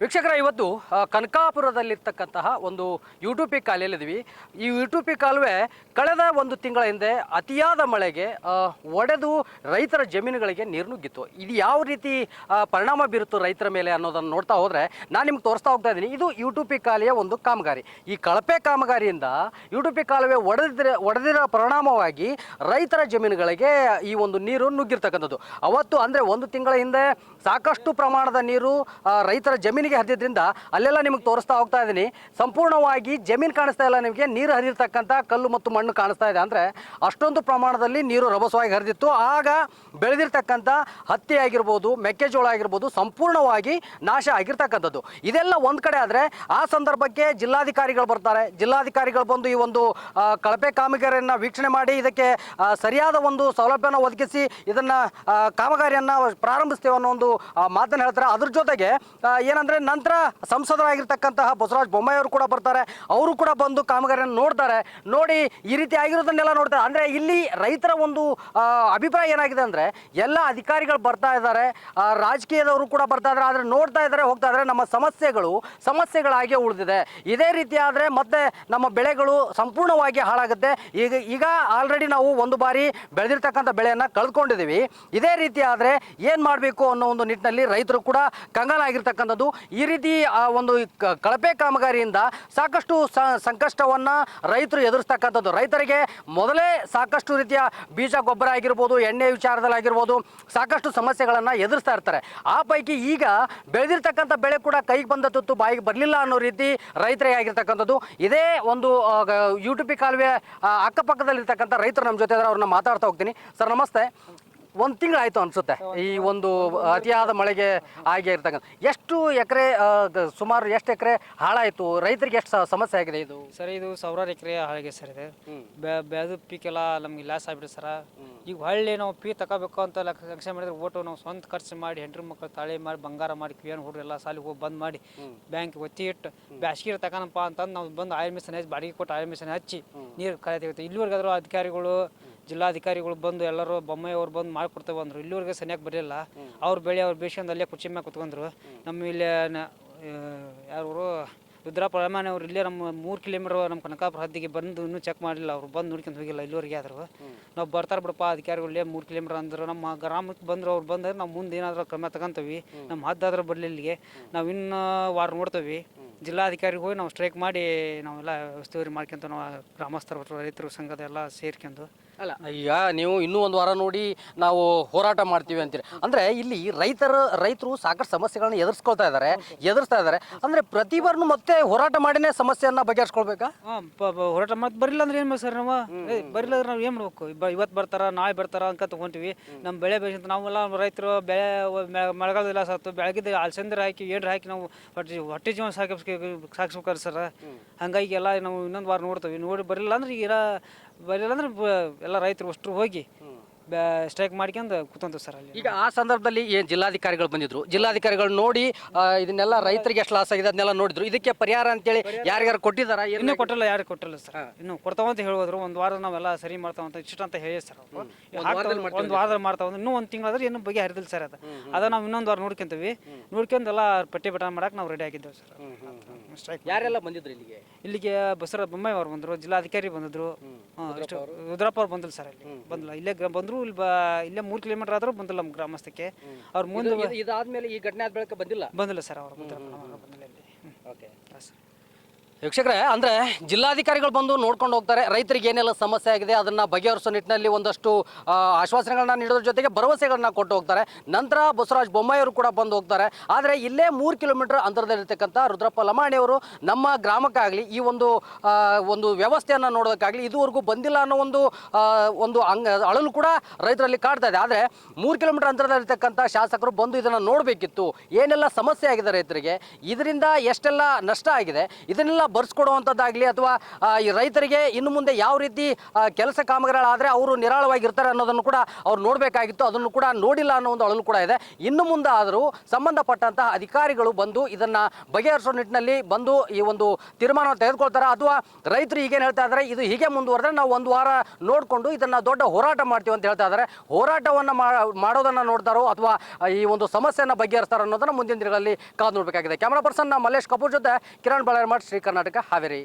ವೀಕ್ಷಕರ, ಇವತ್ತು ಕನಕಾಪುರದಲ್ಲಿರ್ತಕ್ಕಂತಹ ಒಂದು ಯೂಟ್ಯೂಬಿ ಕಾಲೆಯಲ್ಲಿದ್ದೀವಿ ಈ ಯೂಟ್ಯೂಬಿ ಕಾಲುವೆ ಕಳೆದ ಒಂದು ತಿಂಗಳ ಹಿಂದೆ ಅತಿಯಾದ ಮಳೆಗೆ ಒಡೆದು ರೈತರ ಜಮೀನುಗಳಿಗೆ ನೀರು ನುಗ್ಗಿತ್ತು. ಇದು ಯಾವ ರೀತಿ ಪರಿಣಾಮ ಬೀರುತ್ತೋ ರೈತರ ಮೇಲೆ ಅನ್ನೋದನ್ನು ನೋಡ್ತಾ ಹೋದರೆ ನಾನು ನಿಮ್ಗೆ ತೋರಿಸ್ತಾ ಹೋಗ್ತಾ ಇದ್ದೀನಿ. ಇದು ಯೂಟ್ಯೂಬಿ ಕಾಲೆಯ ಒಂದು ಕಾಮಗಾರಿ. ಈ ಕಳಪೆ ಕಾಮಗಾರಿಯಿಂದ ಯೂಟ್ಯೂಬಿ ಕಾಲುವೆ ಒಡೆದಿರ ಒಡೆದಿರೋ ಪರಿಣಾಮವಾಗಿ ರೈತರ ಜಮೀನುಗಳಿಗೆ ಈ ಒಂದು ನೀರು ನುಗ್ಗಿರ್ತಕ್ಕಂಥದ್ದು. ಅವತ್ತು ಅಂದರೆ ಒಂದು ತಿಂಗಳ ಹಿಂದೆ ಸಾಕಷ್ಟು ಪ್ರಮಾಣದ ನೀರು ರೈತರ ರೈತರ ಜಮೀನಿಗೆ ಹರಿದ್ರಿಂದ ಅಲ್ಲೆಲ್ಲ ನಿಮಗೆ ತೋರಿಸ್ತಾ ಹೋಗ್ತಾ ಇದ್ದೀನಿ ಸಂಪೂರ್ಣವಾಗಿ ಜಮೀನು ಕಾಣಿಸ್ತಾ ಇಲ್ಲ ನಿಮಗೆ ನೀರು ಹರಿರ್ತಕ್ಕಂಥ ಕಲ್ಲು ಮತ್ತು ಮಣ್ಣು ಕಾಣಿಸ್ತಾ ಇದೆ. ಅಂದರೆ ಅಷ್ಟೊಂದು ಪ್ರಮಾಣದಲ್ಲಿ ನೀರು ರಭಸವಾಗಿ ಹರಿದಿತ್ತು. ಆಗ ಬೆಳೆದಿರ್ತಕ್ಕಂಥ ಹತ್ತಿ ಆಗಿರ್ಬೋದು ಮೆಕ್ಕೆಜೋಳ ಆಗಿರ್ಬೋದು ಸಂಪೂರ್ಣವಾಗಿ ನಾಶ ಆಗಿರ್ತಕ್ಕಂಥದ್ದು. ಇದೆಲ್ಲ ಒಂದು ಕಡೆ ಆದರೆ ಆ ಸಂದರ್ಭಕ್ಕೆ ಜಿಲ್ಲಾಧಿಕಾರಿಗಳು ಬರ್ತಾರೆ. ಜಿಲ್ಲಾಧಿಕಾರಿಗಳು ಬಂದು ಈ ಒಂದು ಕಳಪೆ ಕಾಮಗಾರಿಯನ್ನು ವೀಕ್ಷಣೆ ಮಾಡಿ ಇದಕ್ಕೆ ಸರಿಯಾದ ಒಂದು ಸೌಲಭ್ಯನ ಒದಗಿಸಿ ಇದನ್ನು ಕಾಮಗಾರಿಯನ್ನು ಪ್ರಾರಂಭಿಸ್ತೇವೆ ಅನ್ನೋ ಒಂದು ಮಾತನ್ನು ಹೇಳ್ತಾರೆ. ಅದ್ರ ಜೊತೆಗೆ ಆ, ಏನಂದ್ರೆ ನಂತರ ಸಂಸದರಾಗಿರ್ತಕ್ಕಂತಹ ಬಸವರಾಜ ಬೊಮ್ಮಾಯಿ ಅವರು ಕೂಡ ಬರ್ತಾರೆ. ಅವರು ಕೂಡ ಬಂದು ಕಾಮಗಾರಿಯನ್ನು ನೋಡ್ತಾರೆ. ನೋಡಿ, ಈ ರೀತಿ ಆಗಿರೋದನ್ನೆಲ್ಲ ನೋಡ್ತಾರೆ. ಅಂದರೆ ಇಲ್ಲಿ ರೈತರ ಒಂದು ಅಭಿಪ್ರಾಯ ಏನಾಗಿದೆ ಅಂದರೆ, ಎಲ್ಲ ಅಧಿಕಾರಿಗಳು ಬರ್ತಾ ಇದ್ದಾರೆ. ರಾಜಕೀಯದವರು ಕೂಡ ಬರ್ತಾ ಇದ್ದಾರೆ. ಆದರೆ ನೋಡ್ತಾ ಇದ್ದಾರೆ, ಹೋಗ್ತಾ ಇದ್ದಾರೆ. ನಮ್ಮ ಸಮಸ್ಯೆಗಳು ಸಮಸ್ಯೆಗಳಾಗಿ ಉಳಿದಿದೆ. ಇದೇ ರೀತಿ ಆದರೆ ಮತ್ತೆ ನಮ್ಮ ಬೆಳೆಗಳು ಸಂಪೂರ್ಣವಾಗಿ ಹಾಳಾಗುತ್ತೆ. ಈಗ ಈಗ ಆಲ್ರೆಡಿ ನಾವು ಒಂದು ಬಾರಿ ಬೆಳೆದಿರ್ತಕ್ಕಂಥ ಬೆಳೆಯನ್ನು ಕಳ್ಕೊಂಡಿದ್ದೀವಿ. ಇದೇ ರೀತಿ ಆದರೆ ಏನು ಮಾಡಬೇಕು ಅನ್ನೋ ಒಂದು ನಿಟ್ಟಿನಲ್ಲಿ ರೈತರು ಕೂಡ ಕಂಗಾಲಾಗಿರ್ತಕ್ಕಂಥದ್ದು. ಈ ರೀತಿ ಆ ಒಂದು ಕಳಪೆ ಕಾಮಗಾರಿಯಿಂದ ಸಾಕಷ್ಟು ಸಂಕಷ್ಟವನ್ನು ರೈತರು ಎದುರಿಸ್ತಕ್ಕಂಥದ್ದು. ರೈತರಿಗೆ ಮೊದಲೇ ಸಾಕಷ್ಟು ರೀತಿಯ ಬೀಜ ಗೊಬ್ಬರ ಆಗಿರ್ಬೋದು ಎಣ್ಣೆ ವಿಚಾರದಲ್ಲಿ ಆಗಿರ್ಬೋದು ಸಾಕಷ್ಟು ಸಮಸ್ಯೆಗಳನ್ನು ಎದುರಿಸ್ತಾ ಇರ್ತಾರೆ. ಆ ಪೈಕಿ ಈಗ ಬೆಳೆದಿರ್ತಕ್ಕಂಥ ಬೆಳೆ ಕೂಡ ಕೈಗೆ ಬಂದ ತುತ್ತು ಬಾಯಿಗೆ ಬರಲಿಲ್ಲ ಅನ್ನೋ ರೀತಿ ರೈತರಿಗೆ ಆಗಿರ್ತಕ್ಕಂಥದ್ದು. ಇದೇ ಒಂದು ಯೂಟ್ಯೂಬಿ ಕಾಲುವೆ ಆ, ಅಕ್ಕಪಕ್ಕದಲ್ಲಿರ್ತಕ್ಕಂಥ ರೈತರು ನಮ್ಮ ಜೊತೆ ಅವ್ರನ್ನ ಮಾತಾಡ್ತಾ ಹೋಗ್ತೀನಿ. ಸರ್ ನಮಸ್ತೆ. ಒಂದು ತಿಂಗಳಾಯ್ತು ಅನ್ಸುತ್ತೆ. ಈ ಒಂದು ಅತಿಯಾದ ಮಳೆಗೆ ಆಗಿ ಇರ್ತಕ್ಕಂಥ ಎಷ್ಟು ಎಕರೆ ಸುಮಾರು ಎಷ್ಟು ಎಕರೆ ಹಾಳಾಯಿತು? ರೈತರಿಗೆ ಎಷ್ಟು ಸಮಸ್ಯೆ ಆಗಿದೆ ಇದು? ಸರ್ ಇದು ಸಾವಿರಾರು ಎಕರೆ ಹಾಳಿಗೆ ಸರ್ ಇದೆ. ಬೆಳೆದ ಪೀಕೆಲ್ಲ ನಮ್ಗೆ ಲಾಸ್ ಆಗ್ಬಿಡಿ ಸರ. ಈಗ ಹೊಳ್ಳಿ ನಾವು ಪೀ ತಗೋಬೇಕು ಅಂತ ಲಕ್ಷ ಮಾಡಿದ್ರೆ ಓಟು ನಾವು ಸ್ವಂತ ಖರ್ಚು ಮಾಡಿ ಹೆಂಡ್ರ ಮಕ್ಕಳು ತಾಳಿ ಮಾಡಿ ಬಂಗಾರ ಮಾಡಿ ಕಿವಿಯನ್ನು ಹುಡ್ರು ಎಲ್ಲ ಸಾಲಿಗೆ ಹೋಗಿ ಬಂದ್ ಮಾಡಿ ಬ್ಯಾಂಕ್ ಒತ್ತಿ ಇಟ್ಟು ಬ್ಯಾಸ್ಗಿರ್ ತಗೋಣಪ್ಪ ಅಂತಂದು ನಾವು ಬಂದು ಆಯಿಲ್ ಮಿಷನ್ ಹಚ್ಚಿ ಬಾಡಿಗೆ ಕೊಟ್ಟು ಆಯಿಲ್ ಮಿಷನ್ ಹಚ್ಚಿ ನೀರು ಕಳೆದಿರುತ್ತೆ. ಇಲ್ಲಿವರೆಗಾದ್ರೂ ಅಧಿಕಾರಿಗಳು ಜಿಲ್ಲಾಧಿಕಾರಿಗಳು ಬಂದು ಎಲ್ಲರೂ ಬೊಮ್ಮಾಯಿ ಅವ್ರು ಬಂದು ಮಾಡಿಕೊಡ್ತೇವೆ ಅಂದರು. ಇಲ್ಲಿವರೆಗೆ ಸರಿಯಾಗಿ ಬರಲಿಲ್ಲ. ಅವ್ರು ಬೆಳೆ ಅವ್ರು ಬೇಷಂದು ಅಲ್ಲೇ ಕುರ್ಚಿ ಮ್ಯಾಗ ಕುತ್ಕೊಂಡ್ರು. ನಮ್ಮ ಇಲ್ಲಿ ಯಾರು ರುದ್ರಾ ರಮಾನೆ ಅವ್ರು ಇಲ್ಲೇ ನಮ್ಮ ಮೂರು ಕಿಲೋಮೀಟರ್ ನಮ್ಮ ಕನಕಾಪುರ ಹದ್ದಿಗೆ ಬಂದು ಇನ್ನೂ ಚೆಕ್ ಮಾಡಿಲ್ಲ. ಅವ್ರು ಬಂದು ನೋಡ್ಕೊಂಡು ಹೋಗಿಲ್ಲ ಇಲ್ಲಿವರೆಗೆ ಆದರು. ನಾವು ಬರ್ತಾರೆ ಬಿಡಪ್ಪ ಅಧಿಕಾರಿಗಳು ಇಲ್ಲೇ ಮೂರು ಕಿಲೋಮೀಟರ್ ಅಂದ್ರೆ. ನಮ್ಮ ಗ್ರಾಮಕ್ಕೆ ಬಂದರು ಅವ್ರು ಬಂದರೆ ನಾವು ಮುಂದೆ ಏನಾದರೂ ಕ್ರಮ ತಗೊಂತೀವಿ. ನಮ್ಮ ಹದ್ದಾದ್ರೆ ಬರಲಿಲ್ಲಿಗೆ ನಾವು ಇನ್ನು ವಾರ ನೋಡ್ತೀವಿ. ಜಿಲ್ಲಾಧಿಕಾರಿಗೆ ಹೋಗಿ ನಾವು ಸ್ಟ್ರೈಕ್ ಮಾಡಿ ನಾವೆಲ್ಲ ಉಸ್ತುವಾರಿ ಮಾಡ್ಕೊಂತ ನಾವು ಗ್ರಾಮಸ್ಥರ ರೈತರು ಸಂಘದ ಎಲ್ಲ ಸೇರ್ಕೊಂಡು. ಅಲ್ಲ. ಈಗ ನೀವು ಇನ್ನೂ ಒಂದು ವಾರ ನೋಡಿ ನಾವು ಹೋರಾಟ ಮಾಡ್ತೀವಿ ಅಂತೀರಿ. ಅಂದರೆ ಇಲ್ಲಿ ರೈತರ ರೈತರು ಸಾಕಷ್ಟು ಸಮಸ್ಯೆಗಳನ್ನ ಎದುರಿಸ್ಕೊಳ್ತಾ ಇದ್ದಾರೆ ಎದುರಿಸ್ತಾ ಇದ್ದಾರೆ ಅಂದರೆ ಪ್ರತಿಬಾರನು ಮತ್ತೆ ಹೋರಾಟ ಮಾಡಿನೇ ಸಮಸ್ಯೆಯನ್ನು ಬಗೆಹರಿಸ್ಕೊಳ್ಬೇಕಾ? ಹಾಂ ಹೋರಾಟ ಮಾಡಿ ಬರಿಲ್ಲ ಅಂದ್ರೆ ಏನು ಸರ್ ನಾವು? ಏ, ಬರಿಲ್ಲ ಅಂದ್ರೆ ನಾವು ಏನು ಮಾಡ್ಬೇಕು? ಇಬ್ಬ ಇವತ್ತು ಬರ್ತಾರ ನಾಳೆ ಬರ್ತಾರ ಅಂತ ತಗೊಂತೀವಿ. ನಮ್ಮ ಬೆಳೆ ಬೆಳೆಸಿಂತ ನಾವೆಲ್ಲ ರೈತರು ಬೆಳೆ ಮಳೆಗಾಲದಲ್ಲಿ ಸತ್ತು ಬೆಳಗಿದ್ದ ಅಲಸಂದ್ರೆ ಹಾಕಿ ಏನ್ರ ಹಾಕಿ ನಾವು ಹೊಟ್ಟೆ ಹೊಟ್ಟೆ ಜೀವನ ಸಾಕಿ ಸಾಗಿಸ್ಬೇಕಾರೆ ಸರ್. ಹಂಗಾಗಿ ಎಲ್ಲ ನಾವು ಇನ್ನೊಂದು ವಾರ ನೋಡ್ತೇವೆ. ನೋಡಿ ಬರಲಿಲ್ಲ ಅಂದ್ರೆ ಈಗ ಬರಲಿಲ್ಲ ಅಂದ್ರೆ ಬ- ಎಲ್ಲ ರೈತರು ಅಷ್ಟು ಹೋಗಿ ಸ್ಟ್ರೈಕ್ ಮಾಡ್ಕೊಂಡು ಕೂತಂತು ಸರ್ ಅಲ್ಲಿ. ಈಗ ಆ ಸಂದರ್ಭದಲ್ಲಿ ಏನು ಜಿಲ್ಲಾಧಿಕಾರಿಗಳು ಬಂದಿದ್ರು? ಜಿಲ್ಲಾಧಿಕಾರಿಗಳು ನೋಡಿ ಆ, ಇದನ್ನೆಲ್ಲ ರೈತರಿಗೆ ಎಷ್ಟು ಲಾಸ್ ಆಗಿದೆ ಅದನ್ನೆಲ್ಲ ನೋಡಿದ್ರು. ಇದಕ್ಕೆ ಪರಿಹಾರ ಅಂತೇಳಿ ಯಾರ್ಯಾರು ಕೊಟ್ಟಿದಾರ ಇನ್ನು ಕೊಟ್ಟಿಲ್ಲ ಯಾರು ಕೊಟ್ಟಿಲ್ಲ ಸರ್. ಇನ್ನು ಕೊಡ್ತಾವ ಅಂತ ಹೇಳಿದ್ರು. ಒಂದು ವಾರ ನಾವೆಲ್ಲ ಸರಿ ಮಾಡ್ತಾವ ಅಂತ ಇಷ್ಟ ಅಂತ ಹೇಳಿ ಸರ್ ವಾರದಲ್ಲಿ ಒಂದು ವಾರದಲ್ಲಿ ಮಾಡ್ತಾವ ಇನ್ನೂ ಒಂದು ತಿಂಗಳಾದ್ರೆ ಇನ್ನೂ ಬಗ್ಗೆ ಹರಿದಿಲ್ಲ ಸರ್ ಅದು. ಅದ ನಾವು ಇನ್ನೊಂದು ವಾರ ನೋಡ್ಕೊಂತೀವಿ. ನೋಡ್ಕೊಂಡು ಎಲ್ಲ ಪಟ್ಟಿ ಪಟ್ಟಣ ಮಾಡಕ್ಕೆ ನಾವು ರೆಡಿ ಆಗಿದ್ದೇವೆ ಸರ್. ಸ್ಟ್ರೈಕ್ ಯಾರೆಲ್ಲ ಬಂದಿದ್ರು ಇಲ್ಲಿಗೆ? ಇಲ್ಲಿಗೆ ಬಸವರಾಜ ಬೊಮ್ಮಾಯಿ ಅವ್ರು ಬಂದರು ಜಿಲ್ಲಾಧಿಕಾರಿ ಬಂದಿದ್ರು. ಇಷ್ಟು. ರುದ್ರಪ್ಪ ಅವ್ರು ಬಂದಿಲ್ಲ ಸರ್ ಇಲ್ಲಿ ಬಂದಿಲ್ಲ. ಇಲ್ಲೇ ಗ್ರ- ಬಂದ್ರು ಇಲ್ಲಿ ಬ ಇಲ್ಲೇ ಮೂರು ಕಿಲೋಮೀಟರ್ ಆದರೂ ಬಂದಿಲ್ಲ ನಮ್ಮ ಗ್ರಾಮಸ್ಥಕ್ಕೆ. ಅವ್ರು ಮುಂದೆ ಇದು- ಇದಾದ್ಮೇಲೆ ಈ ಘಟನೆ ಆದ ಬಳಿಕ ಬಂದಿಲ್ಲ? ಬಂದಿಲ್ಲ ಸರ್ ಅವರು ಬಂದಿಲ್ಲ ಬಂದಿಲ್ಲ ಇಲ್ಲಿ. ಹ್ಞೂ ಓಕೆ ಹಾಂ ಸರ್. ವೀಕ್ಷಕರೇ, ಅಂದರೆ ಜಿಲ್ಲಾಧಿಕಾರಿಗಳು ಬಂದು ನೋಡ್ಕೊಂಡು ಹೋಗ್ತಾರೆ. ರೈತರಿಗೆ ಏನೆಲ್ಲ ಸಮಸ್ಯೆ ಆಗಿದೆ, ಅದನ್ನು ಬಗೆಹರಿಸೋ ನಿಟ್ಟಿನಲ್ಲಿ ಒಂದಷ್ಟು ಆಶ್ವಾಸನೆಗಳನ್ನ ನೀಡೋದ್ರ ಜೊತೆಗೆ ಭರವಸೆಗಳನ್ನ ಕೊಟ್ಟು ಹೋಗ್ತಾರೆ. ನಂತರ ಬಸವರಾಜ ಬೊಮ್ಮಾಯಿಯವರು ಕೂಡ ಬಂದು ಹೋಗ್ತಾರೆ. ಆದರೆ ಇಲ್ಲೇ ಮೂರು ಕಿಲೋಮೀಟರ್ ಅಂತರದಲ್ಲಿರ್ತಕ್ಕಂಥ ರುದ್ರಪ್ಪ ಲಮಾಣಿಯವರು ನಮ್ಮ ಗ್ರಾಮಕ್ಕಾಗಲಿ ಈ ಒಂದು ಒಂದು ವ್ಯವಸ್ಥೆಯನ್ನು ನೋಡೋದಕ್ಕಾಗಲಿ ಇದುವರೆಗೂ ಬಂದಿಲ್ಲ ಅನ್ನೋ ಒಂದು ಒಂದು ಅಳಲು ಕೂಡ ರೈತರಲ್ಲಿ ಕಾಡ್ತಾ ಇದೆ. ಆದರೆ ಮೂರು ಕಿಲೋಮೀಟರ್ ಅಂತರದಲ್ಲಿರ್ತಕ್ಕಂಥ ಶಾಸಕರು ಬಂದು ಇದನ್ನು ನೋಡಬೇಕಿತ್ತು. ಏನೆಲ್ಲ ಸಮಸ್ಯೆ ಆಗಿದೆ ರೈತರಿಗೆ? ಇದರಿಂದ ಎಷ್ಟೆಲ್ಲ ನಷ್ಟ ಆಗಿದೆ? ಇದನ್ನೆಲ್ಲ ಬರ್ಸ್ಕೊಡುವಂಥದ್ದಾಗಲಿ ಅಥವಾ ಈ ರೈತರಿಗೆ ಇನ್ನು ಮುಂದೆ ಯಾವ ರೀತಿ ಕೆಲಸ ಕಾಮಗಾರಿಗಳಾದರೆ ಅವರು ನಿರಾಳವಾಗಿರ್ತಾರೆ ಅನ್ನೋದನ್ನು ಕೂಡ ಅವ್ರು ನೋಡಬೇಕಾಗಿತ್ತು. ಅದನ್ನು ಕೂಡ ನೋಡಿಲ್ಲ ಅನ್ನೋ ಒಂದು ಅಳಲು ಕೂಡ ಇದೆ. ಇನ್ನು ಮುಂದೆ ಆದರೂ ಸಂಬಂಧಪಟ್ಟಂತಹ ಅಧಿಕಾರಿಗಳು ಬಂದು ಇದನ್ನು ಬಗೆಹರಿಸೋ ನಿಟ್ಟಿನಲ್ಲಿ ಬಂದು ಈ ಒಂದು ತೀರ್ಮಾನ ತೆಗೆದುಕೊಳ್ತಾರೆ? ಅಥವಾ ರೈತರು ಈಗೇನು ಹೇಳ್ತಾ ಇದ್ದಾರೆ ಇದು ಹೀಗೆ ಮುಂದುವರೆದ್ರೆ ನಾವು ಒಂದು ವಾರ ನೋಡಿಕೊಂಡು ಇದನ್ನು ದೊಡ್ಡ ಹೋರಾಟ ಮಾಡ್ತೀವಿ ಅಂತ ಹೇಳ್ತಾ ಇದ್ದಾರೆ ಹೋರಾಟವನ್ನು ಮಾಡೋದನ್ನು ನೋಡ್ತಾರೋ ಅಥವಾ ಈ ಒಂದು ಸಮಸ್ಯೆಯನ್ನು ಬಗೆಹರಿಸ್ತಾರೋ ಅನ್ನೋದನ್ನು ಮುಂದಿನ ದಿನಗಳಲ್ಲಿ ಕಾದು ನೋಡಬೇಕಾಗಿದೆ. ಕ್ಯಾಮರಾ ಪರ್ಸನ್ ಮಲ್ಲೇಶ್ ಕಪೂರ್ ಜೊತೆ ಕಿರಣ್ ಬಳ್ಳಾರಿ ಮಾಡಿ ಶ್ರೀ కర్ణాటక హావేరి.